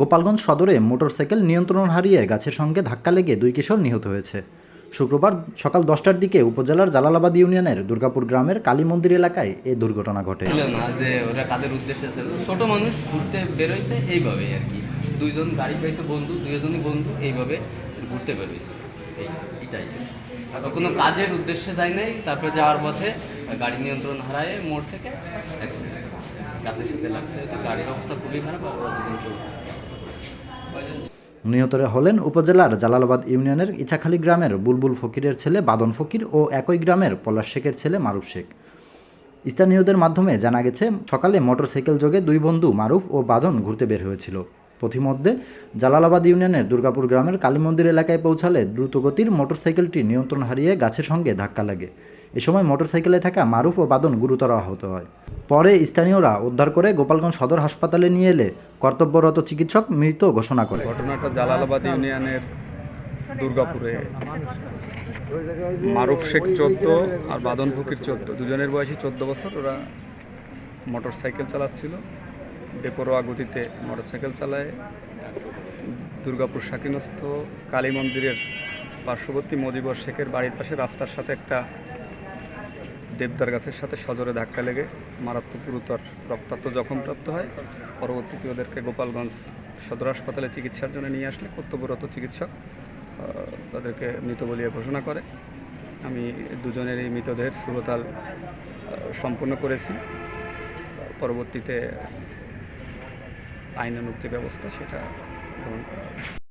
গোপালগঞ্জ সদরে মোটরসাইকেল নিয়ন্ত্রণ হারিয়ে গাছের সঙ্গে ধাক্কা লেগে দুই কিশোর নিহত হয়েছে। শুক্রবার সকাল দশটার দিকে উপজেলার জালালাবাদ ইউনিয়নের দুর্গাপুর গ্রামের কালী মন্দির এলাকায় এই দুর্ঘটনা ঘটে। না যে ওরা কাদের উদ্দেশ্যে ছোট মানুষ ঘুরতে বেরোইছে এইভাবেই আর কি। দুইজন গাড়ি পাইছে বন্ধু, দুইজনই বন্ধু, এইভাবে ঘুরতে বেরোইছে। কোনো কাজের উদ্দেশ্যে যায় নাই, তারপরে যাওয়ার পথে গাড়ি নিয়ন্ত্রণ হারায় মোড় থেকে গাছের সাথে লাগছে, তো গাড়ির অবস্থা খুবই খারাপ দুজন নিহতরা হলেন উপজেলার জালালাবাদ ইউনিয়নের ইচাখালী গ্রামের বুলবুল ফকিরের ছেলে বাদন ফকির ও একই গ্রামের পলাশ শেখের ছেলে মারুফ শেখ। স্থানীয়দের মাধ্যমে জানা গেছে, সকালে মোটরসাইকেল যোগে দুই বন্ধু মারুফ ও বাদন ঘুরতে বের হয়েছিল। পথিমধ্যে জালালাবাদ ইউনিয়নের দুর্গাপুর গ্রামের কালী মন্দির এলাকায় পৌঁছালে দ্রুতগতির মোটরসাইকেলটি নিয়ন্ত্রণ হারিয়ে গাছের সঙ্গে ধাক্কা লাগে। এ সময় মোটরসাইকেলে থাকা মারুফ ও বাদন গুরুতর আহত হয়। পরে স্থানীয়রা উদ্ধার করে গোপালগঞ্জ সদর হাসপাতালে নিয়ে এলে কর্তব্যরত চিকিৎসক মৃত ঘোষণা করে। ঘটনাটা জালালাবাদ ইউনিয়নের দুর্গাপুরে। মারুফ শেখ চোদ্দ আর বাদন ফকির চোদ্দ, দুজনের বয়সী চোদ্দ বছর, ওরা মোটর সাইকেল চালাচ্ছিল। বেপরোয়া গতিতে মোটর সাইকেল চালায়। দুর্গাপুর শাকিনস্থ কালী মন্দিরের পার্শ্ববর্তী মজিবর শেখের বাড়ির পাশে রাস্তার সাথে একটা দেবদার গাছের সাথে সজোরে ধাক্কা লেগে মারাত্মক গুরুতর রক্তাক্ত জখমপ্রাপ্ত হয়। পরবর্তীতে ওদেরকে গোপালগঞ্জ সদর হাসপাতালে চিকিৎসার জন্য নিয়ে আসলে কর্তব্যরত চিকিৎসক তাদেরকে মৃত বলিয়ে ঘোষণা করে। আমি দুজনের এই মৃতদেহের সুরতাল সম্পন্ন করেছি। পরবর্তীতে আইনানুগ যে ব্যবস্থা সেটা গ্রহণ করা।